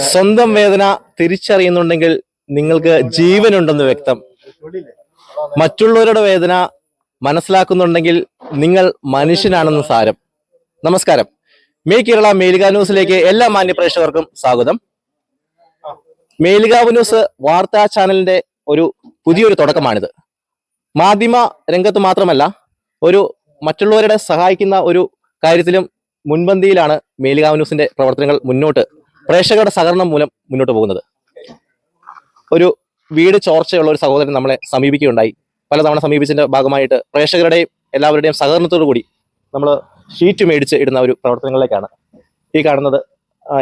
സ്വന്തം വേദന തിരിച്ചറിയുന്നുണ്ടെങ്കിൽ നിങ്ങൾക്ക് ജീവനുണ്ടെന്ന് വ്യക്തം. മറ്റുള്ളവരുടെ വേദന മനസ്സിലാക്കുന്നുണ്ടെങ്കിൽ നിങ്ങൾ മനുഷ്യനാണെന്ന് സാരം. നമസ്കാരം. മേ കേരള മേലിക ന്യൂസിലേക്ക് എല്ലാ മാന്യപ്രേക്ഷകർക്കും സ്വാഗതം. മേലികാവ് ന്യൂസ് വാർത്താ ചാനലിന്റെ ഒരു പുതിയൊരു തുടക്കമാണിത്. മാധ്യമ രംഗത്ത് മാത്രമല്ല ഒരു മറ്റുള്ളവരുടെ സഹായിക്കുന്ന ഒരു കാര്യത്തിലും മുൻപന്തിയിലാണ് മേലികാവ് ന്യൂസിന്റെ പ്രവർത്തനങ്ങൾ മുന്നോട്ട് പ്രേക്ഷകരുടെ സഹകരണം മൂലം മുന്നോട്ട് പോകുന്നത്. ഒരു വീട് ചോർച്ചയുള്ള ഒരു സഹോദരൻ നമ്മളെ സമീപിക്കുകയുണ്ടായി. പലതവണ സമീപിച്ചതിന്റെ ഭാഗമായിട്ട് പ്രേക്ഷകരുടെയും എല്ലാവരുടെയും സഹകരണത്തോടു കൂടി നമ്മൾ ഷീറ്റ് മേടിച്ച് ഇടുന്ന ഒരു പ്രവർത്തനങ്ങളിലേക്കാണ് ഈ കാണുന്നത്.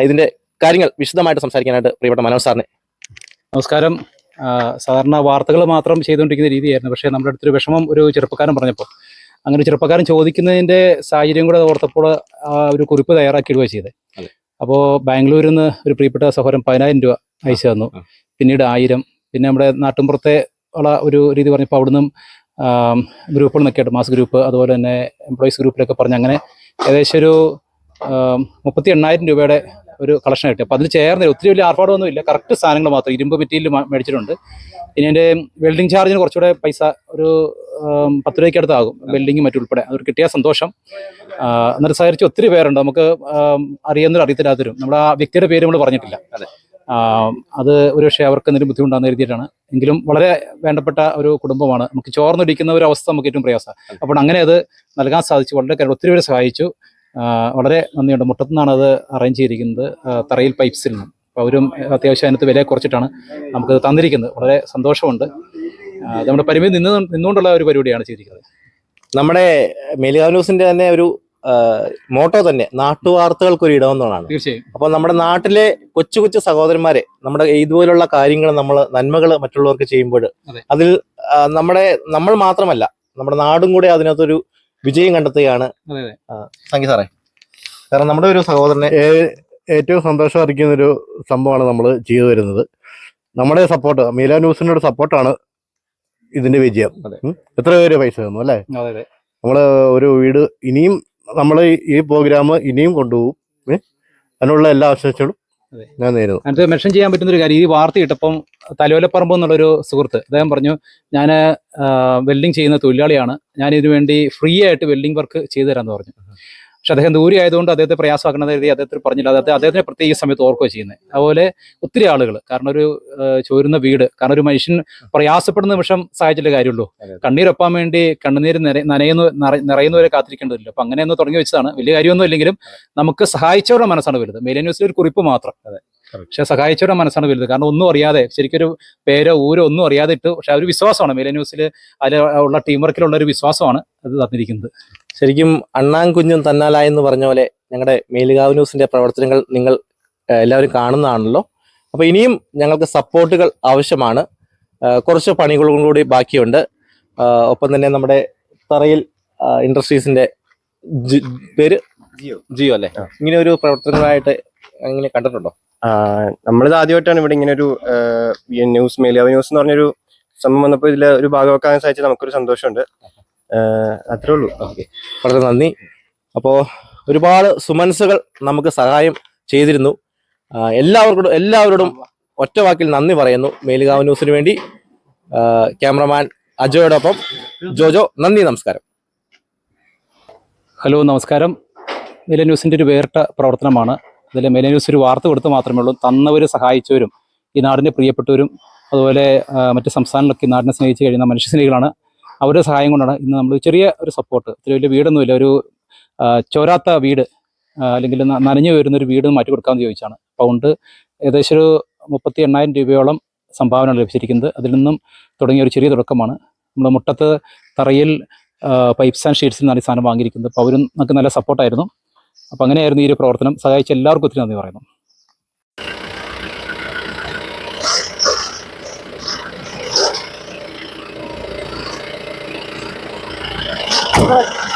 ഇതിന്റെ കാര്യങ്ങൾ വിശദമായിട്ട് സംസാരിക്കാനായിട്ട് പ്രിയപ്പെട്ട മനോജ് സാറിനെ. നമസ്കാരം. സാധാരണ വാർത്തകൾ മാത്രം ചെയ്തുകൊണ്ടിരിക്കുന്ന രീതിയായിരുന്നു. പക്ഷേ നമ്മുടെ അടുത്തൊരു വിഷമം ഒരു ചെറുപ്പക്കാരൻ പറഞ്ഞപ്പോൾ അങ്ങനെ ചെറുപ്പക്കാരൻ ചോദിക്കുന്നതിന്റെ സാഹചര്യം കൂടെ ഓർത്തപ്പോൾ ആ ഒരു കുറിപ്പ് തയ്യാറാക്കിയിടുക ചെയ്തത്. അപ്പോൾ ബാംഗ്ലൂരിൽ നിന്ന് ഒരു പ്രിയപ്പെട്ട സഹോദരൻ പതിനായിരം രൂപ അയച്ചു തന്നു. പിന്നീട് ആയിരം. പിന്നെ നമ്മുടെ നാട്ടിൻപുറത്തെ ഉള്ള ഒരു രീതി പറഞ്ഞപ്പോൾ അവിടുന്ന് ഗ്രൂപ്പുകൾ നിൽക്കട്ടെ മാസ് ഗ്രൂപ്പ് അതുപോലെ തന്നെ എംപ്ലോയീസ് ഗ്രൂപ്പിലൊക്കെ പറഞ്ഞ് അങ്ങനെ ഏകദേശം ഒരു മുപ്പത്തി എണ്ണായിരം രൂപയുടെ ഒരു കളക്ഷൻ കിട്ടി അപ്പോൾ അതിൽ ചേർന്ന് ഒത്തിരി വലിയ ആർഭാടമൊന്നും ഇല്ല. കറക്റ്റ് സാധനങ്ങൾ മാത്രം ഇരുമ്പ് മെറ്റീരിയൽ മേടിച്ചിട്ടുണ്ട്. ഇനി എന്റെ വെൽഡിംഗ് ചാർജിന് കുറച്ചുകൂടെ പൈസ ഒരു പത്ത് രൂപയ്ക്ക് അടുത്താകും. വെൽഡിങ് മറ്റുൾപ്പെടെ. അവർ കിട്ടിയ സന്തോഷം. എന്നിട്ട് സഹകരിച്ച് ഒത്തിരി പേരുണ്ട്. നമുക്ക് അറിയുന്നവർ അറിയുന്നവരും അറിയത്തില്ലാത്തവരും. നമ്മുടെ ആ വ്യക്തിയുടെ പേര് നമ്മൾ പറഞ്ഞിട്ടില്ല. അതെ. ഒരു അത് ഒരുപക്ഷെ അവർക്ക് എന്തെങ്കിലും ബുദ്ധിമുട്ടാന്ന് എഴുതിയിട്ടാണ് എങ്കിലും വളരെ വേണ്ടപ്പെട്ട ഒരു കുടുംബമാണ്. നമുക്ക് ചോർന്നൊടിക്കുന്ന ഒരു അവസ്ഥ നമുക്ക് ഏറ്റവും പ്രയാസമാണ്. അപ്പോൾ അങ്ങനെ അത് നൽകാൻ സാധിച്ചു. വളരെ ഒത്തിരി പേര് സഹായിച്ചു. വളരെ നന്ദിയുണ്ട്. മുട്ടത്തുനിന്നാണ് അത് അറേഞ്ച് ചെയ്തിരിക്കുന്നത്. തറയിൽ പൈപ്സിൽ നിന്നും അപ്പോൾ അവരും അത്യാവശ്യം അതിനകത്ത് വില കുറച്ചിട്ടാണ് നമുക്കത് തന്നിരിക്കുന്നത്. വളരെ സന്തോഷമുണ്ട്. നമ്മുടെ പരിമിതി നിന്ന് നിന്നുകൊണ്ടുള്ള ഒരു പരിപാടിയാണ് ചെയ്തിരിക്കുന്നത്. നമ്മുടെ മേലികാവ് ന്യൂസിന്റെ തന്നെ ഒരു മോട്ടോ തന്നെ നാട്ടുവാർത്തകൾക്ക് ഒരു ഇടമെന്നുള്ളതാണ് തീർച്ചയായും. അപ്പോൾ നമ്മുടെ നാട്ടിലെ കൊച്ചു കൊച്ചു സഹോദരന്മാരെ നമ്മുടെ ഇതുപോലുള്ള കാര്യങ്ങൾ നമ്മൾ നന്മകൾ മറ്റുള്ളവർക്ക് ചെയ്യുമ്പോൾ അതിൽ നമ്മുടെ നമ്മൾ മാത്രമല്ല നമ്മുടെ നാടും കൂടെ അതിനകത്തൊരു വിജയം കണ്ടെത്തുകയാണ് അതെ അതെ. സംഗീത സാറേ. കാരണം നമ്മുടെ ഒരു സഹോദരനെ ഏറ്റവും സന്തോഷം അറിയിക്കുന്ന ഒരു സംഭവമാണ് നമ്മൾ ചെയ്തു വരുന്നത് നമ്മുടെ സപ്പോർട്ട് മീല ന്യൂസിന്റെ ഒരു സപ്പോർട്ടാണ് ഇതിന്റെ വിജയം. എത്ര പേര് പൈസ തന്നു അല്ലേ? അതെ അതെ. നമ്മൾ ഒരു വീട് ഇനിയും നമ്മൾ ഈ പ്രോഗ്രാം ഇനിയും കൊണ്ടുപോകും അതിനുള്ള എല്ലാ ആശംസകളും നേരുന്നു അതിനകത്ത് മെൻഷൻ ചെയ്യാൻ പറ്റുന്ന ഒരു കാര്യം ഈ വാർത്ത ഇട്ടപ്പം തലോലപ്പറമ്പ് എന്നുള്ളൊരു സുഹൃത്ത് അദ്ദേഹം പറഞ്ഞു ഞാൻ വെൽഡിങ് ചെയ്യുന്ന തൊഴിലാളിയാണ്. ഞാൻ ഇതിനുവേണ്ടി ഫ്രീ ആയിട്ട് വെൽഡിംഗ് വർക്ക് ചെയ്തു തരാമെന്ന് പറഞ്ഞു പക്ഷെ അദ്ദേഹം ദൂരെ ആയതുകൊണ്ട് അദ്ദേഹത്തെ പ്രയാസമാക്കണത് എഴുതി അദ്ദേഹത്തിന് പറഞ്ഞില്ല. അദ്ദേഹത്തെ അദ്ദേഹത്തിനെ പ്രത്യേക സമയത്ത് ഓർക്കുക ചെയ്യുന്നത് അതുപോലെ ഒത്തിരി ആളുകൾ കാരണം ഒരു ചോരുന്ന വീട് കാരണം ഒരു മനുഷ്യൻ പ്രയാസപ്പെടുന്ന നിമിഷം സഹായിച്ചില്ല കാര്യമുള്ളൂ. കണ്ണീരൊപ്പാൻ വേണ്ടി കണ്ണുനീര് നനയുന്നു നിറയുന്നവരെ കാത്തിരിക്കേണ്ടതില്ല. അപ്പൊ അങ്ങനെ ഒന്ന് തുടങ്ങി വെച്ചതാണ്. വലിയ കാര്യമൊന്നും ഇല്ലെങ്കിലും നമുക്ക് സഹായിച്ചവരുടെ മനസ്സാണ് വലുത്. മെയിലേ ന്യൂസിൽ ഒരു കുറിപ്പ് മാത്രം. അതെ പക്ഷെ സഹായിച്ചവരുടെ മനസ്സാണ് വലുത്. കാരണം ഒന്നും അറിയാതെ ശരിക്കൊരു പേരോ ഊരോ ഒന്നും അറിയാതെ ഇട്ടു പക്ഷെ ആ ഒരു വിശ്വാസമാണ്. മെയിലേ ന്യൂസിൽ അതിൽ ഉള്ള ടീം വർക്കിലുള്ള ഒരു വിശ്വാസമാണ് അത് തന്നിരിക്കുന്നത്. ശരിക്കും അണ്ണാൻ കുഞ്ഞും തന്നാലായ എന്ന് പറഞ്ഞ പോലെ ഞങ്ങളുടെ മേലുകാവ് ന്യൂസിന്റെ പ്രവർത്തനങ്ങൾ നിങ്ങൾ എല്ലാവരും കാണുന്നതാണല്ലോ. അപ്പോൾ ഇനിയും ഞങ്ങൾക്ക് സപ്പോർട്ടുകൾ ആവശ്യമാണ്. കുറച്ച് പണികളും കൂടി ബാക്കിയുണ്ട്. ഒപ്പം തന്നെ നമ്മുടെ തറയിൽ ഇൻഡസ്ട്രീസിന്റെ പേര്? ജിയോ. ജിയോ അല്ലേ? ഇങ്ങനെ ഒരു പ്രവർത്തനങ്ങളായിട്ട് അങ്ങനെ കണ്ടിട്ടുണ്ടോ? നമ്മളിത് ആദ്യമായിട്ടാണ് ഇവിടെ ഇങ്ങനെ ഒരു ന്യൂസ് മേലിയാവ് ന്യൂസ് എന്ന് പറഞ്ഞൊരു സംഭവം വന്നപ്പോൾ ഇതിൽ ഒരു ഭാഗമാക്കാൻ സാധിച്ചത് നമുക്കൊരു സന്തോഷമുണ്ട്. അത്രേ ഉള്ളൂ. ഓക്കെ. വളരെ നന്ദി. അപ്പോൾ ഒരുപാട് സുമൻസുകൾ നമുക്ക് സഹായം ചെയ്തിരുന്നു. എല്ലാവർക്കും എല്ലാവരോടും ഒറ്റ വാക്കിൽ നന്ദി പറയുന്നു. മേലുകാവ് ന്യൂസിന് വേണ്ടി ക്യാമറമാൻ അജയോടൊപ്പം ജോജോ നന്ദി നമസ്കാരം. ഹലോ നമസ്കാരം. മേല ന്യൂസിന്റെ ഒരു വേറിട്ട പ്രവർത്തനമാണ്. അതിൽ മേല ന്യൂസ് ഒരു വാർത്ത കൊടുത്ത് മാത്രമേ ഉള്ളൂ. തന്നവർ സഹായിച്ചവരും ഈ നാടിനെ പ്രിയപ്പെട്ടവരും അതുപോലെ മറ്റ് സംസ്ഥാനങ്ങളിലൊക്കെ നാടിനെ സ്നേഹിച്ച് കഴിയുന്ന മനുഷ്യസ്നേഹികളാണ് അവരുടെ സഹായം കൊണ്ടാണ് ഇന്ന് നമ്മൾ ചെറിയ ഒരു സപ്പോർട്ട് ഇത്ര വലിയ വീടൊന്നുമില്ല ഒരു ചോരാത്ത വീട് അല്ലെങ്കിൽ നനഞ്ഞു വരുന്ന ഒരു വീട് മാറ്റി കൊടുക്കാമെന്ന് ചോദിച്ചാണ്. പൗണ്ട് ഏകദേശം ഒരു മുപ്പത്തി എണ്ണായിരം രൂപയോളം സംഭാവന ലഭിച്ചിരിക്കുന്നത്. അതിൽ നിന്നും തുടങ്ങിയ ഒരു ചെറിയ തുടക്കമാണ്. നമ്മൾ മുട്ടത്ത് തറയിൽ പൈപ്സ് ആൻഡ് ഷീറ്റ്സിൽ നിന്നാണ് ഈ സാധനം വാങ്ങിയിരിക്കുന്നത്. അപ്പോൾ അവരും നമുക്ക് നല്ല സപ്പോർട്ടായിരുന്നു അപ്പോൾ അങ്ങനെയായിരുന്നു ഈ ഒരു പ്രവർത്തനം. സഹായിച്ച എല്ലാവർക്കും ഒത്തിരി നന്ദി പറയുന്നു. Look.